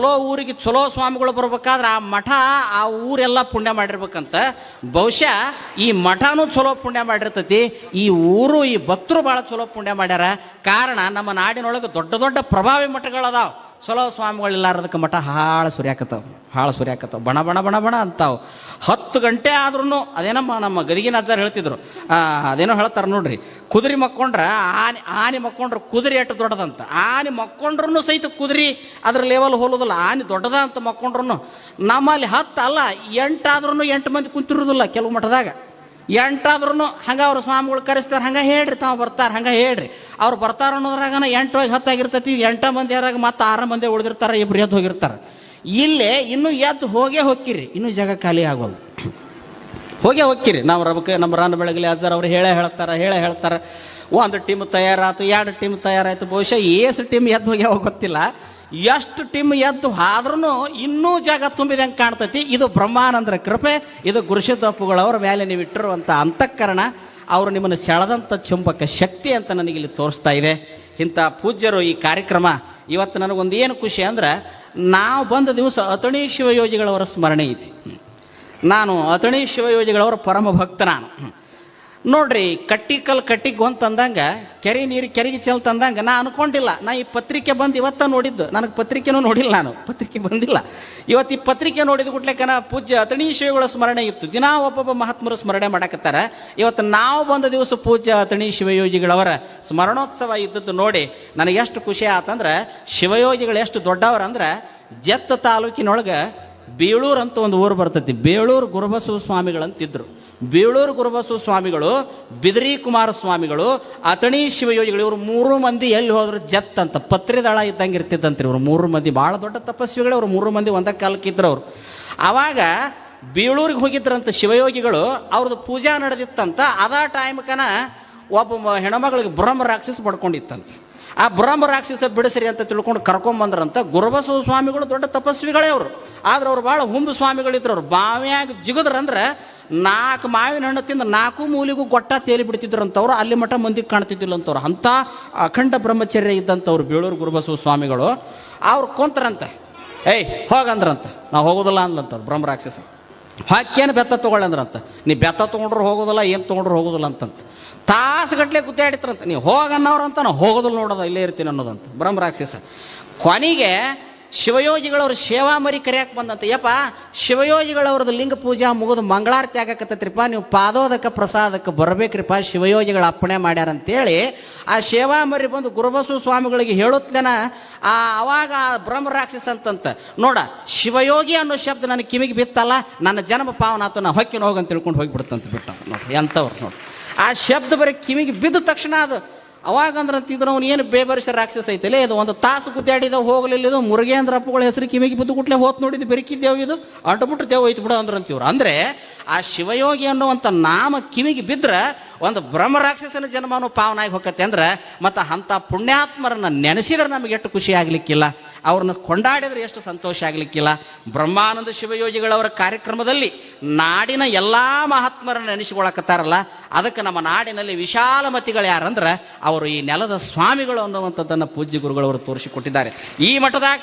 ಚಲೋ ಊರಿಗೆ ಚಲೋ ಸ್ವಾಮಿಗಳು ಬರ್ಬೇಕಾದ್ರೆ ಆ ಮಠ, ಆ ಊರೆಲ್ಲ ಪುಣ್ಯ ಮಾಡಿರ್ಬೇಕಂತ. ಬಹುಶಃ ಈ ಮಠನೂ ಚಲೋ ಪುಣ್ಯ ಮಾಡಿರ್ತೈತಿ. ಈ ಊರು, ಈ ಭಕ್ತರು ಭಾಳ ಚಲೋ ಪುಣ್ಯ ಮಾಡ್ಯಾರ. ಕಾರಣ ನಮ್ಮ ನಾಡಿನೊಳಗೆ ದೊಡ್ಡ ದೊಡ್ಡ ಪ್ರಭಾವಿ ಮಠಗಳದಾವ. ಚಲೋ ಸ್ವಾಮಿಗಳಿಲ್ಲಾರದಕ್ಕೆ ಮಠ ಹಾಳ ಸುರ್ಯಾಕತ್ತಾವ ಹಾಳ ಸುರ್ಯಾಕತ್ತಾವ. ಬಣ ಬಣ ಬಣ ಬಣ ಅಂತಾವ್. ಹತ್ತು ಗಂಟೆ ಆದ್ರೂ ಅದೇನಮ್ಮ ನಮ್ಮ ಗದಿಗಿನ ಅಜ್ಜಾರ್ ಹೇಳ್ತಿದ್ರು. ಅದೇನೋ ಹೇಳ್ತಾರೆ ನೋಡ್ರಿ, ಕುದುರೆ ಮಕ್ಕೊಂಡ್ರೆ ಆನೆ ಆನೆ ಮಕ್ಕೊಂಡ್ರೆ ಕುದುರೆ ಎಷ್ಟು ದೊಡ್ಡದಂತ. ಆನೆ ಮಕ್ಕೊಂಡ್ರೂ ಸಹಿತ ಕುದುರೆ ಅದ್ರ ಲೆವೆಲ್ ಹೋಲೋದಿಲ್ಲ. ಆನೆ ದೊಡ್ಡದ ಅಂತ ಮಕ್ಕೊಂಡ್ರು ನಮ್ಮಲ್ಲಿ ಹತ್ತು ಅಲ್ಲ ಎಂಟಾದ್ರೂ ಎಂಟು ಮಂದಿ ಕುಂತಿರೋದಿಲ್ಲ ಕೆಲವು ಮಠದಾಗ. ಎಂಟಾದ್ರೂ ಹಂಗ ಅವ್ರ ಸ್ವಾಮಿಗಳು ಕರೆಸ್ತಾರೆ, ಹಂಗ ಹೇಳ್ರಿ, ತಾವು ಬರ್ತಾರೆ, ಹಂಗ ಹೇಳ್ರಿ. ಅವ್ರು ಬರ್ತಾರ ಅನ್ನೋದ್ರಾಗನ ಎಂಟು ಹೋಗಿ ಹತ್ತಾಗಿರ್ತೈತಿ, ಎಂಟ ಮಂದಿ ಯಾರಾಗ ಮತ್ತೆ ಆರು ಮಂದಿ ಉಳಿದಿರ್ತಾರೆ, ಇಬ್ರು ಎದ್ದು ಹೋಗಿರ್ತಾರೆ. ಇಲ್ಲೇ ಇನ್ನೂ ಎದ್ದು ಹೋಗೇ ಹೋಗ್ಕಿರಿ ಇನ್ನೂ ಜಾಗ ಖಾಲಿ ಆಗೋದು ಹೋಗೇ ಹೋಗ್ಕಿರಿ ನಾವು ರಬಕ್ಕೆ ನಮ್ಮ ರಾನ ಬೆಳಗಲಿ ಅಜರ್ ಅವ್ರು ಹೇಳೇ ಹೇಳ್ತಾರೆ ಹೇಳೇ ಹೇಳ್ತಾರೆ. ಒಂದು ಟೀಮ್ ತಯಾರಾಯ್ತು ಎರಡು ಟೀಮ್ ತಯಾರಾಯ್ತು. ಬಹುಶಃ ಏಸು ಟೀಮ್ ಎದ್ದು ಹೋಗ್ಯಾವ ಗೊತ್ತಿಲ್ಲ ಎಷ್ಟು ಟೀಮ್ ಎದ್ದು ಆದ್ರೂ ಇನ್ನೂ ಜಾಗ ತುಂಬಿದಂಗೆ ಕಾಣ್ತೈತಿ. ಇದು ಬ್ರಹ್ಮಾನಂದರ ಕೃಪೆ, ಇದು ಗುರುಶಿದ್ದಪ್ಪಗಳವರ ಮೇಲೆ ನೀವು ಇಟ್ಟಿರುವಂಥ ಅಂತಃಕರಣ, ಅವರು ನಿಮ್ಮನ್ನು ಸೆಳೆದಂಥ ಚುಂಬಕ ಶಕ್ತಿ ಅಂತ ನನಗಿಲ್ಲಿ ತೋರಿಸ್ತಾ ಇದೆ. ಇಂಥ ಪೂಜ್ಯರು ಈ ಕಾರ್ಯಕ್ರಮ. ಇವತ್ತು ನನಗೊಂದು ಏನು ಖುಷಿ ಅಂದ್ರೆ ನಾವು ಬಂದ ದಿವಸ ಅತಣಿ ಶಿವಯೋಗಿಗಳವರ ಸ್ಮರಣೆ ಐತಿ. ನಾನು ಅತಣಿ ಶಿವಯೋಗಿಗಳವರ ಪರಮ ಭಕ್ತ ನಾನು. ನೋಡ್ರಿ ಕಟ್ಟಿಕಲ್ ಕಟ್ಟಿಗೆ ಅಂತಂದಂಗ ಕೆರೆ ನೀರು ಕೆರೆಗೆ ಚೆಲ್ತಂದಂಗ ನಾ ಅನ್ಕೊಂಡಿಲ್ಲ. ನಾ ಈ ಪತ್ರಿಕೆ ಬಂದು ಇವತ್ತ ನೋಡಿದ್ದು. ನನಗೆ ಪತ್ರಿಕೆನೂ ನೋಡಿಲ್ಲ ನಾನು. ಪತ್ರಿಕೆ ಬಂದಿಲ್ಲ. ಇವತ್ತು ಈ ಪತ್ರಿಕೆ ನೋಡಿದ ಕೂಡ್ಲೆಕನ ಪೂಜ್ಯ ಅತಣಿ ಶಿವಗಳ ಸ್ಮರಣೆ ಇತ್ತು. ದಿನಾ ಒಬ್ಬೊಬ್ಬ ಮಹಾತ್ಮರು ಸ್ಮರಣೆ ಮಾಡಕತ್ತಾರ. ಇವತ್ತು ನಾವು ಬಂದ ದಿವಸ ಪೂಜ್ಯ ಅತಣಿ ಶಿವಯೋಗಿಗಳವರ ಸ್ಮರಣೋತ್ಸವ ಇದ್ದದ್ದು ನೋಡಿ, ನನಗೆ ಎಷ್ಟು ಖುಷಿ ಆತಂದ್ರೆ, ಶಿವಯೋಗಿಗಳು ಎಷ್ಟು ದೊಡ್ಡವರಂದ್ರೆ ಜತ್ತ ತಾಲೂಕಿನೊಳಗೆ ಬೇಳೂರು ಅಂತ ಒಂದು ಊರು ಬರ್ತೈತಿ. ಬೇಳೂರು ಗುರುಬಸವ ಸ್ವಾಮಿಗಳಂತಿದ್ರು. ಬೇಳೂರು ಗುರುಬಸವ ಸ್ವಾಮಿಗಳು, ಬಿದರಿ ಕುಮಾರ ಸ್ವಾಮಿಗಳು ಅತಣಿ ಶಿವಯೋಗಿಗಳು, ಇವರು ಮೂರು ಮಂದಿ ಎಲ್ಲಿ ಹೋದ್ರು ಜತ್ ಅಂತ. ಪತ್ರಿದಳ ಇದ್ದಂಗೆ ಇರ್ತಿದ್ದಂತ್ರಿ ಇವರು ಮೂರು ಮಂದಿ. ಭಾಳ ದೊಡ್ಡ ತಪಸ್ವಿಗಳು ಅವರು ಮೂರು ಮಂದಿ ಒಂದ ಕಾಲಕ್ಕಿದ್ರು ಅವರು. ಆವಾಗ ಬೀಳೂರಿಗೆ ಹೋಗಿದ್ರಂತ ಶಿವಯೋಗಿಗಳು, ಅವ್ರದ್ದು ಪೂಜಾ ನಡೆದಿತ್ತಂತ. ಅದ ಟೈಮ್ಕನ ಒಬ್ಬ ಹೆಣ್ಮಗಳಿಗೆ ಬ್ರಹ್ಮ ರಾಕ್ಷಸ ಪಡ್ಕೊಂಡಿತ್ತಂತ. ಆ ಬ್ರಹ್ಮ ರಾಕ್ಷಸ ಬಿಡಿಸ್ರಿ ಅಂತ ತಿಳ್ಕೊಂಡು ಕರ್ಕೊಂಬಂದ್ರಂತ ಗುರುಬಸವ ಸ್ವಾಮಿಗಳು ದೊಡ್ಡ ತಪಸ್ವಿಗಳೇ ಅವರು. ಆದ್ರೆ ಅವ್ರು ಭಾಳ ಹುಂಬು ಸ್ವಾಮಿಗಳಿದ್ರು ಅವ್ರು. ಬಾವ್ಯಾಗ ಜಿಗದ್ರಂದ್ರೆ ನಾಲ್ಕು ಮಾವಿನ ಹಣ್ಣು ತಿಂದು ನಾಲ್ಕು ಮೂಲಿಗೂ ಗೊಟ್ಟ ತೇಲಿ ಬಿಡ್ತಿದ್ರಂತವ್ರು ಅಲ್ಲಿ ಮಠ ಮಂದಿಗೆ ಕಾಣ್ತಿದ್ದಿಲ್ಲ ಅಂತವ್ರು. ಅಂಥ ಅಖಂಡ ಬ್ರಹ್ಮಚರ್ಯ ಇದ್ದಂಥವ್ರು ಬೇಳೂರು ಗುರುಬಸವ ಸ್ವಾಮಿಗಳು, ಅವ್ರು ಕುಂತರಂತೆ. ಏಯ್, ಹೋಗಂದ್ರಂತ. ನಾವು ಹೋಗೋದಿಲ್ಲ ಅಂದ್ಲಂತ ಬ್ರಹ್ಮರಾಕ್ಷಸ ಹಾಕೇನು ಬೆತ್ತ ತೊಗೊಳ್ಳಂದ್ರಂತ ನೀ ಬೆತ್ತ ತೊಗೊಂಡ್ರು ಹೋಗೋದಿಲ್ಲ, ಏನು ತೊಗೊಂಡ್ರು ಹೋಗೋದಿಲ್ಲ ಅಂತಂತ. ತಾಸುಗಟ್ಲೆ ಗುದ್ದಾಡಿತ್ರಂತ ನೀ ಹೋಗನ್ನವ್ರಂತ ನಾವು ಹೋಗೋದಿಲ್ಲ ನೋಡೋದ, ಇಲ್ಲೇ ಇರ್ತೀನಿ ಅನ್ನೋದಂತ. ಬ್ರಹ್ಮರಾಕ್ಷಸ ಕೊನೆಗೆ ಶಿವಯೋಗಿಗಳವ್ರ ಸೇವಾ ಮರಿ ಕರೆಯಕ್ಕೆ ಬಂದಂತ. ಯಪ್ಪ, ಶಿವಯೋಗಿಗಳವ್ರದ್ದು ಲಿಂಗ ಪೂಜಾ ಮುಗಿದು ಮಂಗಳಾರತಿ ಆಗಕತ್ತೈತ್ರಿಪ್ಪ, ನೀವು ಪಾದೋದಕ್ಕೆ ಪ್ರಸಾದಕ್ಕೆ ಬರಬೇಕ್ರಿಪ್ಪ, ಶಿವಯೋಗಿಗಳ ಅಪ್ಪಣೆ ಮಾಡ್ಯಾರಂತೇಳಿ ಆ ಸೇವಾ ಮರಿ ಬಂದು ಗುರುಬಸು ಸ್ವಾಮಿಗಳಿಗೆ ಹೇಳುತ್ತೇನ. ಆ ಅವಾಗ ಆ ಬ್ರಹ್ಮ ರಾಕ್ಷಸ ಅಂತಂತ, ನೋಡ, ಶಿವಯೋಗಿ ಅನ್ನೋ ಶಬ್ದ ನನ್ನ ಕಿವಿಗೆ ಬಿತ್ತಲ್ಲ, ನನ್ನ ಜನ್ಮ ಪಾವನಾತು ನಾ ಹೊಕ್ಕಿನ ಹೋಗಂತ ತಿಳ್ಕೊಂಡು ಹೋಗಿಬಿಡ್ತಂತ ಬಿಟ್ಟ ನೋಡಿ ಎಂಥವ್ರು ನೋಡಿ ಆ ಶಬ್ದ ಬರೀ ಕಿವಿಗೆ ಬಿದ್ದ ತಕ್ಷಣ ಅದು ಅವಾಗ ಅಂದ್ರೆ ಅಂತಿದ್ರು ಅವ್ನು ಏನು ಬೇಬರಿಸ ರಾಕ್ಷಸ ಐತಲೇ ಇದು ಒಂದು ತಾಸು ಕುದ್ದಾಡಿದ ಹೋಗಲಿಲ್ಲ, ಇದು ಮುರುಗೇಂದ್ರ ಅಪ್ಪಗಳ ಹೆಸರು ಕಿವಿಗೆ ಬಿದ್ದು ಕುಟ್ಲೆ ಹೋತ್ ನೋಡಿದ್ದು, ಬೆರಕಿದ್ದೇವು ಇದು. ಅಂಟುಬಿಟ್ಟು ದೇವ್ ಐತಿ ಬಿಡು ಅಂದ್ರೆ ಅಂತೀವ್ರು ಅಂದ್ರೆ ಆ ಶಿವಯೋಗಿ ಅನ್ನುವಂಥ ನಾಮ ಕಿವಿಗೆ ಬಿದ್ದರೆ ಒಂದು ಬ್ರಹ್ಮ ರಾಕ್ಷಸನ ಜನ್ಮನೂ ಪಾವನಾಗಿ ಹೋಗತ್ತೆ ಅಂದ್ರೆ ಮತ್ತು ಅಂಥ ಪುಣ್ಯಾತ್ಮರನ್ನ ನೆನೆಸಿದ್ರೆ ನಮಗೆ ಎಷ್ಟು ಖುಷಿ ಆಗ್ಲಿಕ್ಕಿಲ್ಲ. ಅವ್ರನ್ನ ಕೊಂಡಾಡಿದ್ರೆ ಎಷ್ಟು ಸಂತೋಷ ಆಗ್ಲಿಕ್ಕಿಲ್ಲ. ಬ್ರಹ್ಮಾನಂದ ಶಿವಯೋಗಿಗಳವರ ಕಾರ್ಯಕ್ರಮದಲ್ಲಿ ನಾಡಿನ ಎಲ್ಲ ಮಹಾತ್ಮರನ್ನ ನೆನೆಸಿಕೊಳ್ಳಕತ್ತಾರಲ್ಲ. ಅದಕ್ಕೆ ನಮ್ಮ ನಾಡಿನಲ್ಲಿ ವಿಶಾಲ ಮತಿಗಳು ಯಾರಂದ್ರೆ ಅವರು ಈ ನೆಲದ ಸ್ವಾಮಿಗಳು ಅನ್ನುವಂಥದ್ದನ್ನು ಪೂಜ್ಯ ಗುರುಗಳವರು ತೋರಿಸಿಕೊಟ್ಟಿದ್ದಾರೆ. ಈ ಮಠದಾಗ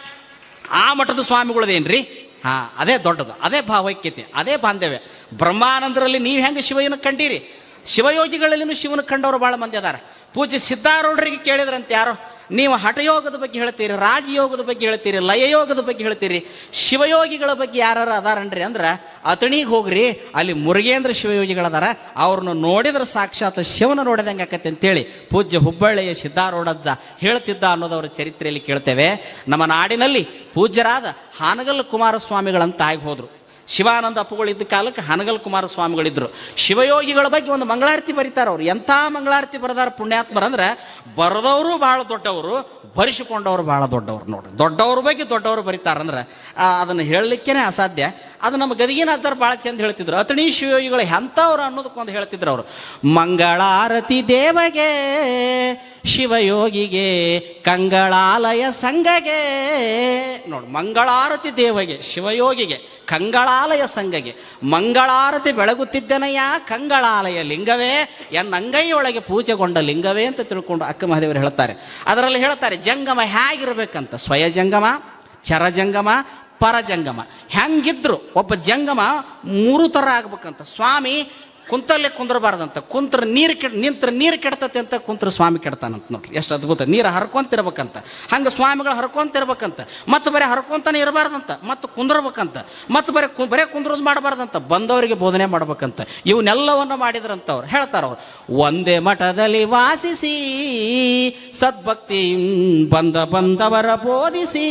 ಆ ಮಠದ ಸ್ವಾಮಿಗಳದೇನ್ರಿ? ಹಾ, ಅದೇ ದೊಡ್ಡದು, ಅದೇ ಭಾವೈಕ್ಯತೆ, ಅದೇ ಬಾಂಧವ್ಯ. ಬ್ರಹ್ಮಾನಂದರಲ್ಲಿ ನೀವು ಹೆಂಗೆ ಶಿವನ ಕಂಡೀರಿ? ಶಿವಯೋಗಿಗಳಲ್ಲಿನೂ ಶಿವನ ಕಂಡವರು ಭಾಳ ಮಂದಿ ಅದಾರ. ಪೂಜ್ಯ ಸಿದ್ಧಾರೂಢರಿಗೆ ಕೇಳಿದ್ರಂತೆ ಯಾರೋ? ನೀವು ಹಠಯೋಗದ ಬಗ್ಗೆ ಹೇಳ್ತೀರಿ, ರಾಜಯೋಗದ ಬಗ್ಗೆ ಹೇಳ್ತೀರಿ, ಲಯಯೋಗದ ಬಗ್ಗೆ ಹೇಳ್ತೀರಿ, ಶಿವಯೋಗಿಗಳ ಬಗ್ಗೆ ಯಾರು ಅದಾರನ್ರಿ ಅಂದ್ರೆ ಅತಣಿಗೆ ಹೋಗ್ರಿ, ಅಲ್ಲಿ ಮುರುಗೇಂದ್ರ ಶಿವಯೋಗಿಗಳದಾರ, ಅವ್ರನ್ನ ನೋಡಿದ್ರೆ ಸಾಕ್ಷಾತ್ ಶಿವನ ನೋಡಿದಂಗೆ ಆಕತ್ತೆ ಅಂತೇಳಿ ಪೂಜ್ಯ ಹುಬ್ಬಳ್ಳಿಯ ಸಿದ್ಧಾರೂಢಜ್ಜ ಹೇಳ್ತಿದ್ದ ಅನ್ನೋದವರ ಚರಿತ್ರೆಯಲ್ಲಿ ಕೇಳ್ತೇವೆ. ನಮ್ಮ ನಾಡಿನಲ್ಲಿ ಪೂಜ್ಯರಾದ ಹಾನಗಲ್ ಕುಮಾರಸ್ವಾಮಿಗಳಂತ ಆಗಿ ಹೋದ್ರು. ಶಿವಾನಂದ ಅಪ್ಪುಗಳಿದ್ದ ಕಾಲಕ್ಕೆ ಹನಗಲ್ ಕುಮಾರ ಸ್ವಾಮಿಗಳಿದ್ದರು ಶಿವಯೋಗಿಗಳ ಬಗ್ಗೆ ಒಂದು ಮಂಗಳಾರತಿ ಬರೀತಾರೆ ಅವ್ರು. ಎಂಥ ಮಂಗಳಾರತಿ ಬರದಾರ ಪುಣ್ಯಾತ್ಮರು ಅಂದರೆ ಬರೆದವರು ಭಾಳ ದೊಡ್ಡವರು, ಬರಿಸಿಕೊಂಡವರು ಭಾಳ ದೊಡ್ಡವರು ನೋಡ್ರಿ. ದೊಡ್ಡವ್ರ ಬಗ್ಗೆ ದೊಡ್ಡವರು ಬರೀತಾರಂದ್ರೆ ಅದನ್ನು ಹೇಳಲಿಕ್ಕೇನೆ ಅಸಾಧ್ಯ. ಅದು ನಮ್ಮ ಗದಗಿನ ಅಜ್ಜಾರ್ ಭಾಳ ಚಂದ ಹೇಳ್ತಿದ್ರು. ಅತಣಿ ಶಿವಯೋಗಿಗಳು ಎಂಥವ್ರು ಅನ್ನೋದಕ್ಕೊಂದು ಹೇಳ್ತಿದ್ರು ಅವರು. ಮಂಗಳಾರತಿ ದೇವಗೆ ಶಿವಯೋಗಿಗೆ ಕಂಗಳಾಲಯ ಸಂಘಗೆ. ನೋಡಿ, ಮಂಗಳಾರತಿ ದೇವಗೆ, ಶಿವಯೋಗಿಗೆ ಕಂಗಳಾಲಯ ಸಂಘಗೆ. ಮಂಗಳಾರತಿ ಬೆಳಗುತ್ತಿದ್ದನಯ್ಯ, ಕಂಗಳಾಲಯ ಲಿಂಗವೇ. ಎನ್ನಂಗೈಯೊಳಗೆ ಪೂಜೆಗೊಂಡ ಲಿಂಗವೇ ಅಂತ ತಿಳ್ಕೊಂಡು ಅಕ್ಕ ಮಹಾದೇವರು ಹೇಳ್ತಾರೆ ಅದರಲ್ಲಿ ಹೇಳ್ತಾರೆ ಜಂಗಮ ಹೇಗಿರ್ಬೇಕಂತ? ಸ್ವಯ ಜಂಗಮ ಚರಜಂಗಮ ಪರಜಂಗಮ ಹೆಂಗಿದ್ರು ಒಬ್ಬ ಜಂಗಮ ಮೂರು ಥರ ಆಗ್ಬೇಕಂತ. ಸ್ವಾಮಿ ಕುಂತಲ್ಲೇ ಕುಂದ್ರಬಾರ್ದಂತ. ಕುಂತ್ರ ನೀರು ಕೆಡ್, ನಿಂತ್ರ ನೀರು ಕೆಡ್ತತೆ ಅಂತ ಕುಂತ್ರ ಸ್ವಾಮಿ ಕೆಡ್ತಾನಂತ ನೋಡ್ರಿ. ಎಷ್ಟು ಅದ್ಭುತ. ನೀರು ಹರ್ಕೊಂತಿರ್ಬೇಕಂತ. ಹಂಗೆ ಸ್ವಾಮಿಗಳು ಹರ್ಕೊಂತಿರ್ಬೇಕಂತ. ಮತ್ತು ಬರೀ ಹರ್ಕೊಂತಾನೆ ಇರಬಾರ್ದಂತ. ಮತ್ತು ಕುಂದ್ರಬೇಕಂತ. ಮತ್ತು ಬರೀ ಕು, ಬರೀ ಕುಂದ್ರೋದು ಮಾಡಬಾರ್ದಂತ. ಬಂದವರಿಗೆ ಬೋಧನೆ ಮಾಡ್ಬೇಕಂತ. ಇವನ್ನೆಲ್ಲವನ್ನು ಮಾಡಿದ್ರಂತವ್ರು. ಹೇಳ್ತಾರವ್ರು ಒಂದೇ ಮಠದಲ್ಲಿ ವಾಸಿಸಿ ಸದ್ಭಕ್ತಿ ಬಂದ ಬಂದವರ ಬೋಧಿಸಿ,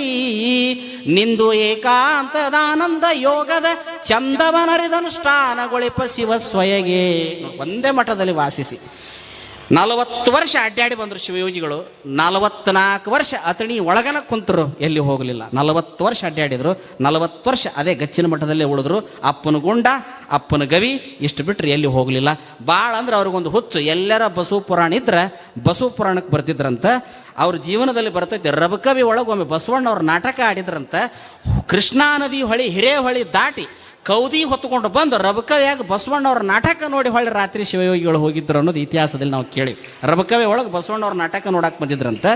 ನಿಂದು ಏಕಾಂತದಾನಂದ ಯೋಗದ ಚಂದವನರಿದನುಷ್ಠಾನಗೊಳಿಪ ಶಿವ ಸ್ವಯಗೆ ಒಂದೇ ಮಠದಲ್ಲಿ ವಾಸಿಸಿ. ನಲವತ್ತು ವರ್ಷ ಅಡ್ಡಾಡಿ ಬಂದರು ಶಿವಯೋಗಿಗಳು. ನಲವತ್ನಾಲ್ಕು ವರ್ಷ ಅತಣಿ ಒಳಗನ ಕುಂತರು, ಎಲ್ಲಿ ಹೋಗಲಿಲ್ಲ. ನಲವತ್ತು ವರ್ಷ ಅಡ್ಡಾಡಿದ್ರು. ನಲವತ್ತು ವರ್ಷ ಅದೇ ಗಚ್ಚಿನ ಮಠದಲ್ಲೇ ಉಳಿದ್ರು. ಅಪ್ಪನ ಗುಂಡ, ಅಪ್ಪನ ಗವಿ, ಇಷ್ಟು ಬಿಟ್ಟರೆ ಎಲ್ಲಿ ಹೋಗಲಿಲ್ಲ. ಭಾಳ ಅಂದ್ರೆ ಅವ್ರಿಗೊಂದು ಹುಚ್ಚು. ಎಲ್ಲರ ಬಸವ ಪುರಾಣ ಇದ್ರೆ ಬಸವ ಪುರಾಣಕ್ಕೆ ಬರ್ತಿದ್ರಂತ. ಅವ್ರ ಜೀವನದಲ್ಲಿ ಬರ್ತೈತೆ, ರಬಕವಿ ಒಳಗೊಮ್ಮೆ ಬಸವಣ್ಣ ಅವ್ರ ನಾಟಕ ಆಡಿದ್ರಂತ. ಕೃಷ್ಣಾ ನದಿ ಹೊಳಿ, ಹಿರೇಹೊಳಿ ದಾಟಿ ಕೌದಿ ಹೊತ್ತುಕೊಂಡು ಬಂದು ರಬಕವ್ಯಾಗ ಬಸವಣ್ಣವ್ರ ನಾಟಕ ನೋಡಿ ಹೊಳ್ಳಿ ರಾತ್ರಿ ಶಿವಯೋಗಿಗಳು ಹೋಗಿದ್ರು ಅನ್ನೋದು ಇತಿಹಾಸದಲ್ಲಿ ನಾವು ಕೇಳಿ. ರಬಕವ್ಯ ಒಳಗೆ ಬಸವಣ್ಣವ್ರ ನಾಟಕ ನೋಡಕ್ಕೆ ಬಂದಿದ್ರಂತ,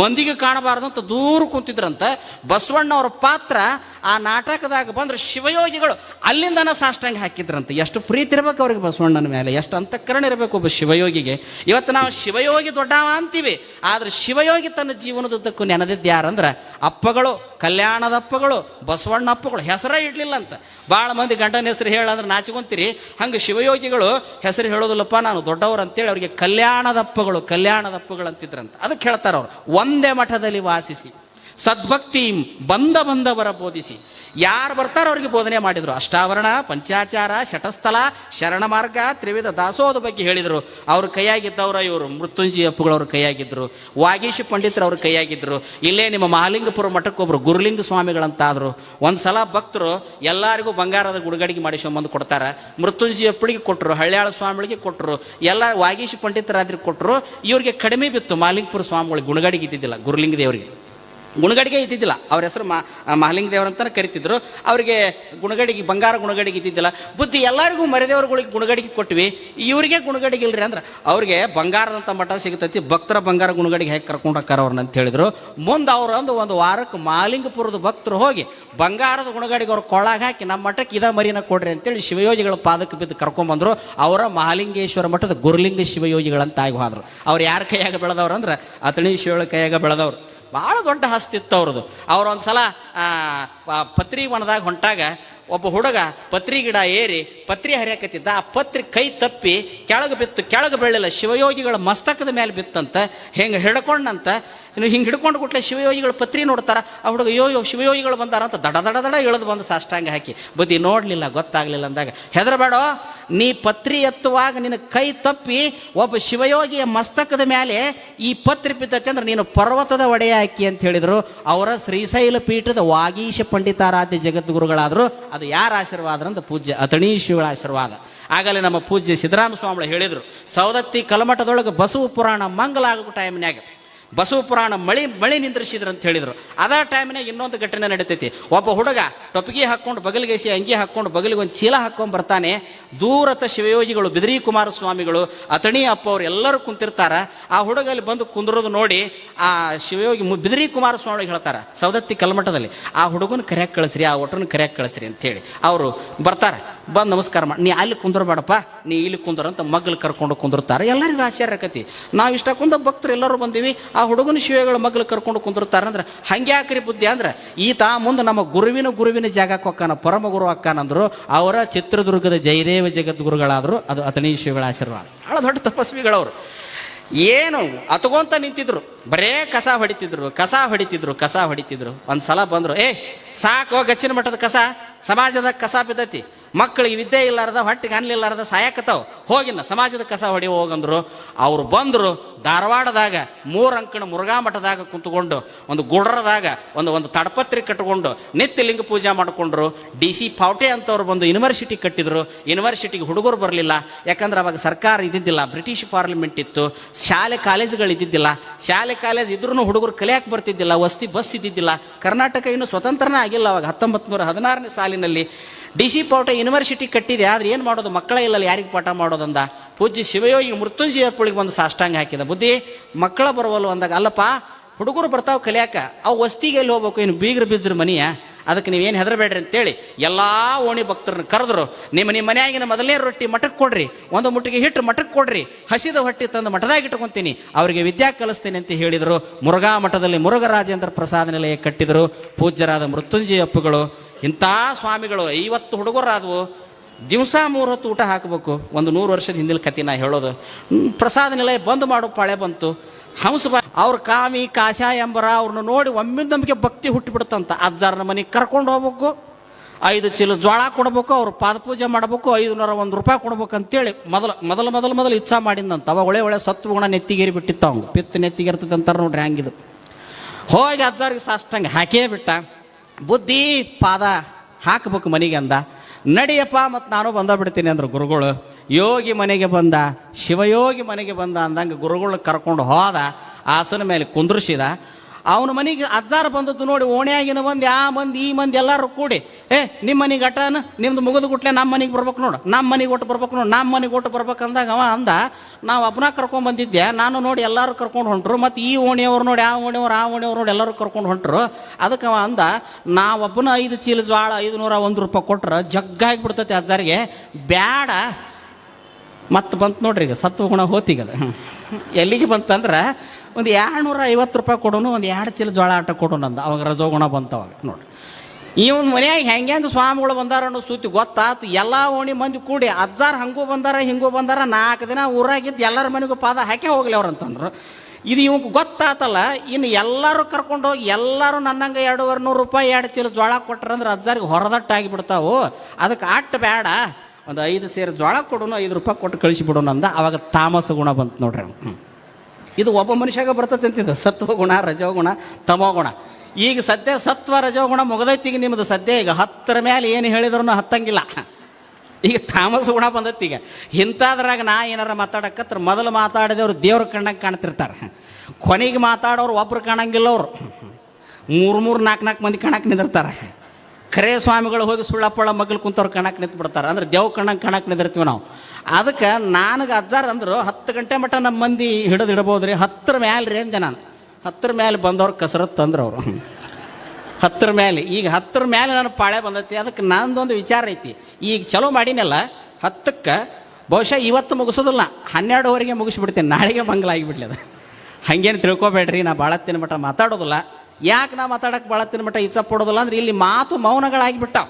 ಮಂದಿಗೆ ಕಾಣಬಾರ್ದು ಅಂತ ದೂರ ಕುಂತಿದ್ರಂತೆ, ಬಸವಣ್ಣವ್ರ ಪಾತ್ರ ಆ ನಾಟಕದಾಗ ಬಂದ್ರೆ ಶಿವಯೋಗಿಗಳು ಅಲ್ಲಿಂದನ ಸಾಷ್ಟಾಂಗ ಹಾಕಿದ್ರಂತ. ಎಷ್ಟು ಪ್ರೀತಿ ಇರ್ಬೇಕು ಅವ್ರಿಗೆ ಬಸವಣ್ಣನ ಮೇಲೆ, ಎಷ್ಟು ಅಂತಃಕರಣ ಇರಬೇಕು ಒಬ್ಬ ಶಿವಯೋಗಿಗೆ. ಇವತ್ತು ನಾವು ಶಿವಯೋಗಿ ದೊಡ್ಡವ ಅಂತೀವಿ, ಆದ್ರೆ ಶಿವಯೋಗಿ ತನ್ನ ಜೀವನದುದ್ದಕ್ಕೂ ನೆನೆದಿದ್ದು ಯಾರಂದ್ರೆ ಅಪ್ಪಗಳು, ಕಲ್ಯಾಣದ ಅಪ್ಪಗಳು, ಬಸವಣ್ಣ ಅಪ್ಪಗಳು, ಹೆಸರೇ ಇಡ್ಲಿಲ್ಲ ಅಂತ ಭಾಳ ಮಂದಿ ಗಂಡನ ಹೆಸರು ಹೇಳಂದ್ರೆ ನಾಚಿಕೊಂತೀರಿ, ಹಂಗೆ ಶಿವಯೋಗಿಗಳು ಹೆಸರು ಹೇಳೋದಿಲ್ಲಪ್ಪ, ನಾನು ದೊಡ್ಡವರು ಅಂತೇಳಿ ಅವರಿಗೆ ಕಲ್ಯಾಣದ ಅಪ್ಪಗಳು ಕಲ್ಯಾಣದ ಅಪ್ಪಗಳು ಅಂತಿದ್ರಂತ ಅದಕ್ಕೆ ಹೇಳ್ತಾರೆ ಅವರು ಒಂದೇ ಮಠದಲ್ಲಿ ವಾಸಿಸಿ. ಸದ್ಭಕ್ತಿ ಬಂದ ಬಂದವರ ಬೋಧಿಸಿ. ಯಾರು ಬರ್ತಾರೋ ಅವ್ರಿಗೆ ಬೋಧನೆ ಮಾಡಿದರು. ಅಷ್ಟಾವರಣ, ಪಂಚಾಚಾರ, ಶಟಸ್ಥಲ, ಶರಣ ಮಾರ್ಗ, ತ್ರಿವಿಧ ದಾಸೋದ ಬಗ್ಗೆ ಹೇಳಿದರು. ಅವ್ರ ಕೈಯಾಗಿದ್ದವರ ಇವರು ಮೃತ್ಯುಂಜಯ ಅಪ್ಪುಗಳವ್ರ ಕೈಯಾಗಿದ್ದರು ವಾಗೀಶಿ ಪಂಡಿತರು ಅವ್ರ ಕೈಯಾಗಿದ್ದರು ಇಲ್ಲೇ ನಿಮ್ಮ ಮಹಾಲಿಂಗಪುರ ಮಠಕ್ಕೊಬ್ರು ಗುರುಲಿಂಗ ಸ್ವಾಮಿಗಳಂತಾದರು. ಒಂದು ಸಲ ಭಕ್ತರು ಎಲ್ಲರಿಗೂ ಬಂಗಾರದ ಗುಡುಗಡಿಗೆ ಮಾಡಿಸ್ಕೊಂಬಂದು ಕೊಡ್ತಾರೆ. ಮೃತ್ಯುಂಜಯ ಅಪ್ಪಳಿಗೆ ಕೊಟ್ಟರು ಹಳ್ಳಿಯಾಳ ಸ್ವಾಮಿಗಳಿಗೆ ಕೊಟ್ಟರು ಎಲ್ಲ ವಾಗೀಶಿ ಪಂಡಿತರಾದ್ರಿಗೆ ಕೊಟ್ಟರು ಇವರಿಗೆ ಕಡಿಮೆ ಬಿತ್ತು. ಮಹಾಲಿಂಗಪುರ ಸ್ವಾಮಿಗಳಿಗೆ ಗುಣಗಡಿಗೆ ಇದ್ದಿದ್ದಿಲ್ಲ ಗುರುಲಿಂಗ ದೇವರಿಗೆ ಗುಣಗಡಿಗೆ ಇದ್ದಿದ್ದಿಲ್ಲ. ಅವ್ರ ಹೆಸರು ಮಾ ಮಹಾಲಿಂಗ ದೇವರಂತಾನೆ ಕರಿತಿದ್ರು. ಅವರಿಗೆ ಗುಣಗಡಿಗೆ, ಬಂಗಾರ ಗುಣಗಡಿಗೆ ಇದ್ದಿದ್ದಿಲ್ಲ. ಬುದ್ಧಿ ಎಲ್ಲರಿಗೂ ಮರೆದೇವರುಗಳಿಗೆ ಗುಣಗಡಿಗೆ ಕೊಟ್ವಿ. ಇವರಿಗೆ ಗುಣಗಡಿಗೆ ಇಲ್ಲರಿ ಅಂದ್ರೆ ಅವ್ರಿಗೆ ಬಂಗಾರದಂಥ ಮಠ ಸಿಗ್ತೈತಿ. ಭಕ್ತರ ಬಂಗಾರ ಗುಣಗಡಿಗೆ ಹೇಗೆ ಕರ್ಕೊಂಡು ಹಾಕಾರ ಅವ್ರನ್ನ ಅಂತ ಹೇಳಿದ್ರು. ಮುಂದೆ ಅವರು ಅಂದು ಒಂದು ವಾರಕ್ಕೆ ಮಾಲಿಂಗಪುರದ ಭಕ್ತರು ಹೋಗಿ ಬಂಗಾರದ ಗುಣಗಡಿಗೆ ಅವ್ರು ಕೊಳ್ಳಾಗ ಹಾಕಿ ನಮ್ಮ ಮಠಕ್ಕೆ ಇದ ಮರಿನ ಕೊಡ್ರಿ ಅಂತೇಳಿ ಶಿವಯೋಜಿಗಳ ಪಾದಕ್ಕೆ ಬಿದ್ದು ಕರ್ಕೊಂಬಂದರು ಅವರ ಮಹಾಲಿಂಗೇಶ್ವರ ಮಠದ ಗುರುಲಿಂಗ ಶಿವಯೋಜಿಗಳಂತ ಆಗಿ ಹೋದ್ರು. ಅವ್ರು ಯಾರ ಕೈಯಾಗ ಬೆಳೆದವ್ರು ಅಂದ್ರೆ ಅತಣಿ ಶಿವಳ ಕೈಯಾಗ ಬೆಳೆದವ್ರು. ಭಾಳ ದೊಡ್ಡ ಹಸ್ತಿತ್ತು ಅವ್ರದ್ದು. ಅವ್ರು ಒಂದು ಸಲ ಪತ್ರಿ ವನದಾಗ ಹೊಂಟಾಗ ಒಬ್ಬ ಹುಡುಗ ಪತ್ರಿ ಗಿಡ ಏರಿ ಪತ್ರಿ ಹರಿಯಾಕತ್ತಿದ್ದ. ಆ ಪತ್ರಿ ಕೈ ತಪ್ಪಿ ಕೆಳಗೆ ಬಿತ್ತು. ಕೆಳಗೆ ಬೀಳಲಿಲ್ಲ. ಶಿವಯೋಗಿಗಳ ಮಸ್ತಕದ ಮೇಲೆ ಬಿತ್ತಂತ, ಹೆಂಗೆ ಹಿಡ್ಕೊಂಡಂತ, ಇನ್ನು ಹಿಂಗೆ ಹಿಡ್ಕೊಂಡು ಕೂಡಲೇ ಶಿವಯೋಗಿಗಳು ಪತ್ರಿ ನೋಡ್ತಾರ. ಆ ಹುಡುಗ ಯೋ ಶಿವಯೋಗಿಗಳು ಬಂದಾರ ಅಂತ ದಡ ದಡ ದಡ ಇಳಿದು ಬಂದು ಸಾಷ್ಟಾಂಗ ಹಾಕಿ. ಬುದ್ಧಿ ನೋಡಲಿಲ್ಲ, ಗೊತ್ತಾಗಲಿಲ್ಲ ಅಂದಾಗ, ಹೆದರಬೇಡ ನೀ ಪತ್ರಿ ಎತ್ತುವಾಗ ನಿನ್ನ ಕೈ ತಪ್ಪಿ ಒಬ್ಬ ಶಿವಯೋಗಿಯ ಮಸ್ತಕದ ಮೇಲೆ ಈ ಪತ್ರಿ ಬಿದ್ದತ್ತೆ ಅಂದ್ರೆ ನೀನು ಪರ್ವತದ ಒಡೆಯಾಕಿ ಅಂತ ಹೇಳಿದರು. ಅವರ ಶ್ರೀಶೈಲ ಪೀಠದ ವಾಗೀಶ ಪಂಡಿತಾರಾಧ್ಯ ಜಗದ್ಗುರುಗಳಾದ್ರು. ಅದು ಯಾರ ಆಶೀರ್ವಾದ ಅಂತ ಪೂಜ್ಯ ಶಿವಳ ಆಶೀರ್ವಾದ. ಆಗಲೇ ನಮ್ಮ ಪೂಜ್ಯ ಸಿದ್ದರಾಮ ಸ್ವಾಮಿ ಹೇಳಿದರು ಸೌದತ್ತಿ ಕಲಮಠದೊಳಗೆ ಬಸವ ಪುರಾಣ ಮಂಗಲ ಆಗೋ ಟೈಮ್ನ್ಯಾಗ ಬಸವ ಪುರಾಣ ಮಳಿ ಮಳಿ ನಿಂದ್ರಿಸಿದ್ರು ಅಂತ ಹೇಳಿದರು. ಅದ ಟೈಮ್ನಾಗ ಇನ್ನೊಂದು ಘಟನೆ ನಡೀತೈತಿ. ಒಬ್ಬ ಹುಡುಗ ಟೊಪ್ಪಿಗೆ ಹಾಕ್ಕೊಂಡು, ಬಗಲಿಗೆಸಿ ಅಂಗಿ ಹಾಕ್ಕೊಂಡು ಬಗಲಿಗೆ ಒಂದು ಚೀಲ ಹಾಕ್ಕೊಂಡು ಬರ್ತಾನೆ. ದೂರತ ಶಿವಯೋಗಿಗಳು, ಬಿದರಿ ಕುಮಾರ ಸ್ವಾಮಿಗಳು ಅತಣಿ ಅಪ್ಪ ಅವ್ರು ಎಲ್ಲರೂ ಕುಂತಿರ್ತಾರ. ಆ ಹುಡುಗ ಅಲ್ಲಿ ಬಂದು ಕುಂದಿರೋದು ನೋಡಿ, ಆ ಶಿವಯೋಗಿ ಬಿದಿರಿ ಕುಮಾರಸ್ವಾಮಿ ಹೇಳ್ತಾರೆ ಸೌದತ್ತಿ ಕಲ್ಮಠದಲ್ಲಿ, ಆ ಹುಡುಗನ ಕರೆಯಾಗಿ ಕಳಿಸ್ರಿ, ಆ ಒಟ್ಟನ ಕರೆಯಾಗಿ ಕಳಿಸ್ರಿ ಅಂತೇಳಿ. ಅವರು ಬರ್ತಾರೆ. ಬಂದು ನಮಸ್ಕಾರ ಮಾಡಿ ನೀ ಅಲ್ಲಿ ಕುಂದ್ರಬೇಡಪ್ಪ ನೀ ಇಲ್ಲಿ ಕುಂದ್ರ ಅಂತ ಮಗ್ಲು ಕರ್ಕೊಂಡು ಕುಂದಿರ್ತಾರೆ ಎಲ್ಲರಿಗೂ ಆಶ್ಚರ್ಯ ಆಕತಿ. ನಾವು ಇಷ್ಟ ಕುಂದ ಭಕ್ತರು ಎಲ್ಲರೂ ಬಂದೀವಿ, ಆ ಹುಡುಗನ ಶಿವಗಳ ಮಗ್ಲು ಕರ್ಕೊಂಡು ಕುಂದಿರ್ತಾರೆ ಅಂದ್ರೆ ಹಂಗ್ಯಾಕ್ರಿ ಬುದ್ಧಿ ಅಂದ್ರೆ, ಈತ ಮುಂದೆ ನಮ್ಮ ಗುರುವಿನ ಗುರುವಿನ ಜಾಗಕ್ಕೆ ಹೊಕ್ಕಾನ ಪರಮ ಗುರು ಅಕ್ಕಾನಂದ್ರು ಅವರ ಚಿತ್ರದುರ್ಗದ ಜಯದೇವ ಜಗದ್ಗುರುಗಳಾದ್ರು, ಅದು ಅತನಿ ಶಿವಗಳ ಆಶೀರ್ವಾದ. ಭಾಳ ದೊಡ್ಡ ತಪಸ್ವಿಗಳವರು. ಏನು ಅತ್ಕೊಂತ ನಿಂತಿದ್ರು, ಬರೇ ಕಸ ಹೊಡಿತಿದ್ರು ಕಸ ಹೊಡಿತಿದ್ರು ಕಸ ಹೊಡಿತಿದ್ರು. ಒಂದು ಸಲ ಬಂದ್ರು, ಏ, ಸಾಕು, ಗಚ್ಚಿನ ಮಠದ ಕಸ, ಸಮಾಜದ ಕಸ ಬಿದ್ದೈತಿ. ಮಕ್ಕಳಿಗೆ ವಿದ್ಯೆ ಇಲ್ಲಾರ್ದ, ಹೊಟ್ಟಿಗೆ ಅನ್ಲಿಲ್ಲಾರ್ದ ಸಾಯಕತ್ತಾವ. ಹೋಗಿನ ಸಮಾಜದ ಕಸ ಹೊಡಿ ಹೋಗಂದ್ರು, ಅವ್ರು ಬಂದರು ಧಾರವಾಡದಾಗ ಮೂರಂಕಣ ಮುರುಘಾ ಮಠದಾಗ ಕುಂತ್ಕೊಂಡು, ಒಂದು ಗುಡ್ರದಾಗ ಒಂದು ಒಂದು ತಡಪತ್ರಿ ಕಟ್ಕೊಂಡು ನಿತ್ಯ ಲಿಂಗ ಪೂಜೆ ಮಾಡಿಕೊಂಡ್ರು. ಡಿ ಸಿ ಪಾವಟೆ ಅಂತವ್ರು ಬಂದು ಯೂನಿವರ್ಸಿಟಿ ಕಟ್ಟಿದ್ರು. ಯೂನಿವರ್ಸಿಟಿಗೆ ಹುಡುಗರು ಬರಲಿಲ್ಲ. ಯಾಕಂದ್ರೆ ಅವಾಗ ಸರ್ಕಾರ ಇದ್ದಿದ್ದಿಲ್ಲ. ಬ್ರಿಟಿಷ್ ಪಾರ್ಲಿಮೆಂಟ್ ಇತ್ತು. ಶಾಲೆ ಕಾಲೇಜುಗಳು ಇದ್ದಿದ್ದಿಲ್ಲ. ಶಾಲೆ ಕಾಲೇಜ್ ಇದ್ರೂ ಹುಡುಗರು ಕಲಿಯಕ್ಕೆ ಬರ್ತಿದ್ದಿಲ್ಲ. ವಸ್ತಿ, ಬಸ್ ಇದ್ದಿದ್ದಿಲ್ಲ. ಕರ್ನಾಟಕ ಇನ್ನೂ ಸ್ವತಂತ್ರನೇ ಆಗಿಲ್ಲ. ಅವಾಗ ಹತ್ತೊಂಬತ್ತು ನೂರ ಹದಿನಾರನೇ ಸಾಲಿನಲ್ಲಿ ಡಿ ಸಿ ಪಾವಟ ಯೂನಿವರ್ಸಿಟಿ ಕಟ್ಟಿದೆ, ಆದರೆ ಏನು ಮಾಡೋದು? ಮಕ್ಕಳೇ ಇಲ್ಲಲ್ಲ ಯಾರಿಗೆ ಪಾಠ ಮಾಡೋದಂದ? ಪೂಜ್ಯ ಶಿವಯೋಗಿ ಮೃತ್ಯುಂಜಯ ಪುಳಿಗೆ ಬಂದು ಸಾಷ್ಟಾಂಗ ಹಾಕಿದ. ಬುದ್ಧಿ, ಮಕ್ಕಳ ಬರುವಲ್ವ ಅಂದಾಗ, ಅಲ್ಲಪ್ಪ, ಹುಡುಗರು ಬರ್ತಾವ ಕಲಿಯಾಕ, ಅವು ವಸ್ತಿಗೆ ಎಲ್ಲಿ ಹೋಗ್ಬೇಕು? ಇನ್ನು ಬೀಗ್ರ ಬೀಜ್ರ ಮನೆಯ? ಅದಕ್ಕೆ ನೀವೇನು ಹೆದರಬೇಡ್ರಿ ಅಂತೇಳಿ ಎಲ್ಲಾ ಓಣಿ ಭಕ್ತರನ್ನ ಕರೆದ್ರು. ನಿಮ್ಮ ನಿಮ್ಮ ಮನೆಯಾಗಿನ ಮೊದಲನೇ ರೊಟ್ಟಿ ಮಠಕ್ಕೆ ಕೊಡ್ರಿ, ಒಂದು ಮುಟ್ಟಿಗೆ ಹಿಟ್ಟು ಮಠಕ್ಕೆ ಕೊಡ್ರಿ, ಹಸಿದ ಹೊಟ್ಟಿ ತಂದು ಮಠದಾಗ ಇಟ್ಕೊಂತೀನಿ. ಅವರಿಗೆ ವಿದ್ಯಾ ಕಲಿಸ್ತೀನಿ ಅಂತ ಹೇಳಿದರು. ಮುರುಘಾ ಮಠದಲ್ಲಿ ಮುರುಘರಾಜೇಂದ್ರ ಪ್ರಸಾದ ನಿಲಯ ಕಟ್ಟಿದರು. ಪೂಜ್ಯರಾದ ಮೃತ್ಯುಂಜಯ ಅಪ್ಪುಗಳು ಇಂಥ ಸ್ವಾಮಿಗಳು ಐವತ್ತು ಹುಡುಗರಾದವು, ದಿವಸ ಮೂರು ಹೊತ್ತು ಊಟ ಹಾಕಬೇಕು. ಒಂದು ನೂರು ವರ್ಷದ ಹಿಂದಿನ ಕತೆ ನಾ ಹೇಳೋದು. ಪ್ರಸಾದ ನಿಲಯ ಬಂದ್ ಮಾಡು, ಪಾಳೆ ಬಂತು. ಹಂಸ ಅವ್ರ ಕಾಮಿ ಕಾಶ ಎಂಬರ ಅವ್ರನ್ನ ನೋಡಿ ಒಮ್ಮಿಂದ ನಮಗೆ ಭಕ್ತಿ ಹುಟ್ಟಿಬಿಡುತ್ತಂತ. ಅಜ್ಜಾರನ ಮನೆಗೆ ಕರ್ಕೊಂಡು ಹೋಗ್ಬೇಕು. ಐದು ಚೀಲ ಜೋಳ ಕೊಡ್ಬೇಕು, ಅವ್ರು ಪಾದಪೂಜೆ ಮಾಡಬೇಕು, ಐದುನೂರ ಒಂದು ರೂಪಾಯಿ ಕೊಡ್ಬೇಕು ಅಂತೇಳಿ ಮೊದಲು ಮೊದಲು ಮೊದಲು ಮೊದಲು ಇಚ್ಛಾ ಮಾಡಿದಂತ ಅವಾಗ ಒಳ್ಳೆ ಒಳ್ಳೆ ಸತ್ವ ಗುಣ ನೆತ್ತಿಗೇರಿ ಬಿಟ್ಟಿತ್ತು ಅವ್ನು ನೆತ್ತಿಗೆ ನೆತ್ತಿಗೇರ್ತದೆ ಅಂತಾರೆ ನೋಡ್ರಿ ಹಂಗಿದು ಹೋಗಿ ಅಜ್ಜಾರಿಗೆ ಸಾಷ್ಟಂಗೆ ಹಾಕೇ ಬಿಟ್ಟ. ಬುದ್ಧಿ ಪಾದ ಹಾಕಬೇಕು ಮನೆಗೆ ಅಂದ. ನಡಿಯಪ್ಪ ಮತ್ತು ನಾನು ಬಂದ ಬಿಡ್ತೀನಿ ಅಂದ್ರು ಗುರುಗಳು. ಯೋಗಿ ಮನೆಗೆ ಬಂದ, ಶಿವಯೋಗಿ ಮನೆಗೆ ಬಂದ ಅಂದಂಗೆ ಗುರುಗಳು ಕರ್ಕೊಂಡು ಹೋದ, ಆಸನ ಮೇಲೆ ಕುಂದ್ರಿಸಿದ. ಅವನ ಮನೆಗೆ ಅಜ್ಜಾರ ಬಂದದ್ದು ನೋಡಿ, ಓಣ್ಯಾಗಿನ ಮಂದಿ, ಆ ಮಂದಿ, ಈ ಮಂದಿ ಎಲ್ಲರೂ ಕೂಡಿ, ಏ ನಿಮ್ಮ ಮನೆಗೆ ಅಟನ? ನಿಮ್ದು ಮುಗಿದು ಗುಟ್ಲೆ ನಮ್ಮ ಮನೆಗೆ ಬರ್ಬೇಕು ನೋಡು. ನಮ್ಮ ಮನೆಗೆ ಒಟ್ಟು ಬರ್ಬೇಕು ನೋಡು. ನಮ್ಮ ಮನೆಗೆ ಒಟ್ಟು ಬರ್ಬೇಕು ಅಂದಾಗ ಅವ ಅಂದ, ನಾವು ಒಬ್ಬನ ಕರ್ಕೊಂಡು ಬಂದಿದ್ದೆ ನಾನು ನೋಡಿ ಎಲ್ಲರೂ ಕರ್ಕೊಂಡು ಹೊಂಟ್ರು. ಮತ್ತು ಈ ಓಣಿಯವ್ರು ನೋಡಿ, ಆ ಓಣಿಯವ್ರು ಆ ಓಣಿಯವ್ರು ನೋಡಿ ಎಲ್ಲರೂ ಕರ್ಕೊಂಡು ಹೊಂಟ್ರು. ಅದಕ್ಕೆ ಅವ ಅಂದ ಒಬ್ಬನ ಐದು ಚೀಲ ಜ್ವಾಳ ಐದು ನೂರ ಒಂದು ರೂಪಾಯಿ ಕೊಟ್ರೆ ಜಗ್ಗಾಗಿ ಬಿಡ್ತೈತೆ ಅಜ್ಜಾರಿಗೆ. ಬ್ಯಾಡ. ಮತ್ತೆ ಬಂತು ನೋಡ್ರಿ ಈಗ ಸತ್ವ ಗುಣ ಹೋತಿಗದ ಎಲ್ಲಿಗೆ ಬಂತಂದ್ರೆ ಒಂದು ಎರಡ್ನೂರ ಐವತ್ತು ರೂಪಾಯಿ ಕೊಡೋನು, ಒಂದು ಎರಡು ಚೀಲ ಜೋಳ ಆಟ ಕೊಡೋನು ಅಂದ. ಅವಾಗ ರಜೋಗುಣ ಬಂತ ಅವಾಗ, ನೋಡಿ. ಇವನ್ ಮನ್ಯಾಗ ಹೆಂಗೆ ಹೆಂಗೆ ಸ್ವಾಮಿಗಳು ಬಂದಾರ ಅನ್ನೋ ಸೂತಿ ಗೊತ್ತಾತು. ಎಲ್ಲ ಓಣಿ ಮಂದಿ ಕೂಡಿ ಅಜ್ಜಾರ್ ಹಂಗೂ ಬಂದಾರ, ಹಿಂಗೂ ಬಂದಾರ, ನಾಲ್ಕು ದಿನ ಊರಾಗಿದ್ದು ಎಲ್ಲರ ಮನೆಗೂ ಪಾದ ಹಾಕಿ ಹೋಗ್ಲಿ ಅಂತಂದ್ರು. ಇದು ಇವಂಗೆ ಗೊತ್ತಾತಲ್ಲ, ಇನ್ನು ಎಲ್ಲರೂ ಕರ್ಕೊಂಡು ಹೋಗಿ ಎಲ್ಲರೂ ನನ್ನಂಗೆ ಎರಡೂವರೆ ನೂರು ರೂಪಾಯಿ ಎರಡು ಚೀಲ ಜೋಳ ಕೊಟ್ರಂದ್ರೆ ಅಜ್ಜಾರಿಗೆ ಹೊರದಟ್ಟಾಗಿ ಬಿಡ್ತಾವು ಅದಕ್ಕೆ ಅಟ್ಟು ಬೇಡ ಒಂದು ಐದು ಸೇರು ಜೋಳ ಕೊಡೋಣ ಐದು ರೂಪಾಯಿ ಕೊಟ್ಟು ಕಳಿಸಿ ಬಿಡೋಣ ಅಂದ. ಅವಾಗ ತಾಮಸ ಗುಣ ಬಂತು ನೋಡ್ರಿ ಅವ್ನು. ಇದು ಒಬ್ಬ ಮನುಷ್ಯಾಗ ಬರ್ತದೆ ಅಂತಿದ್ದು. ಸತ್ವ ಗುಣ ರಜೋಗುಣ ತಮೋ ಗುಣ. ಈಗ ಸದ್ಯ ಸತ್ವ ರಜೋಗುಣ ಮುಗದೈತಿ, ಈಗ ನಿಮ್ಮದು ಸದ್ಯ ಈಗ ಹತ್ತರ ಮೇಲೆ ಏನು ಹೇಳಿದ್ರು ಹತ್ತಂಗಿಲ್ಲ. ಈಗ ತಾಮಸ ಗುಣ ಬಂದತ್ತೀಗ ಇಂಥದ್ರಾಗ ನಾ ಏನಾರ ಮಾತಾಡಕತ್ರ, ಮೊದಲು ಮಾತಾಡಿದವ್ರು ದೇವ್ರ ಕಣ್ಣಂಗೆ ಕಾಣ್ತಿರ್ತಾರೆ. ಕೊನೆಗೆ ಮಾತಾಡೋರು ಒಬ್ರು ಕಾಣಂಗಿಲ್ಲ ಅವರು ಮೂರು ಮೂರು ನಾಲ್ಕು ನಾಲ್ಕು ಮಂದಿ ಕಾಣಕ್ಕೆ ನಿಂದಿರ್ತಾರೆ. ಖರೇ ಸ್ವಾಮಿಗಳು ಹೋಗಿ ಸುಳ್ಳಪ್ಪಳ ಮಗ್ಲು ಕುಂತವ್ರು ಕಣಕ್ಕೆ ನಿಂತು ಬಿಡ್ತಾರೆ ಅಂದ್ರೆ ದೇವ್ ಕಣಕ್ಕೆ ಕಣಕ್ಕೆ ನಿಂದಿರ್ತೀವಿ ನಾವು. ಅದಕ್ಕೆ ನನಗೆ ಅಜ್ಜಾರ್ ಅಂದರು ಹತ್ತು ಗಂಟೆ ಮಟ್ಟ ನಮ್ಮ ಮಂದಿ ಹಿಡಿದು ಇಡ್ಬೋದು ರೀ ಹತ್ತರ ಮ್ಯಾಲೆ ರೀ ಅಂದೆ ನಾನು. ಹತ್ತರ ಮೇಲೆ ಬಂದವ್ರು ಕಸರತ್ತು ಅಂದ್ರೆ ಅವರು. ಹತ್ತರ ಮೇಲೆ ಈಗ ಹತ್ತರ ಮೇಲೆ ನನ್ನ ಪಾಳೆ ಬಂದೈತಿ. ಅದಕ್ಕೆ ನಂದೊಂದು ವಿಚಾರ ಐತಿ. ಈಗ ಚಲೋ ಮಾಡಿನಲ್ಲ, ಹತ್ತಕ್ಕೆ ಬಹುಶಃ ಇವತ್ತು ಮುಗಿಸೋದಿಲ್ಲ. ಹನ್ನೆರಡುವರೆಗೆ ಮುಗಿಸ್ಬಿಡ್ತೀನಿ. ನಾಳೆಗೆ ಮಂಗಲಾಗಿಬಿಡ್ಲಿ ಅದು. ಹಂಗೇನು ತಿಳ್ಕೊಬೇಡ್ರಿ, ನಾ ಭಾಳ ತಿನ್ನ ಮಟ್ಟ ಮಾತಾಡೋದಿಲ್ಲ. ಯಾಕೆ ನಾ ಮಾತಾಡಕ್ಕೆ ಭಾಳ ಮಟ್ಟ ಇಚ್ಛೆ ಪಡೋದಿಲ್ಲ ಅಂದ್ರೆ ಇಲ್ಲಿ ಮಾತು ಮೌನಗಳಾಗಿಬಿಟ್ಟಾವ.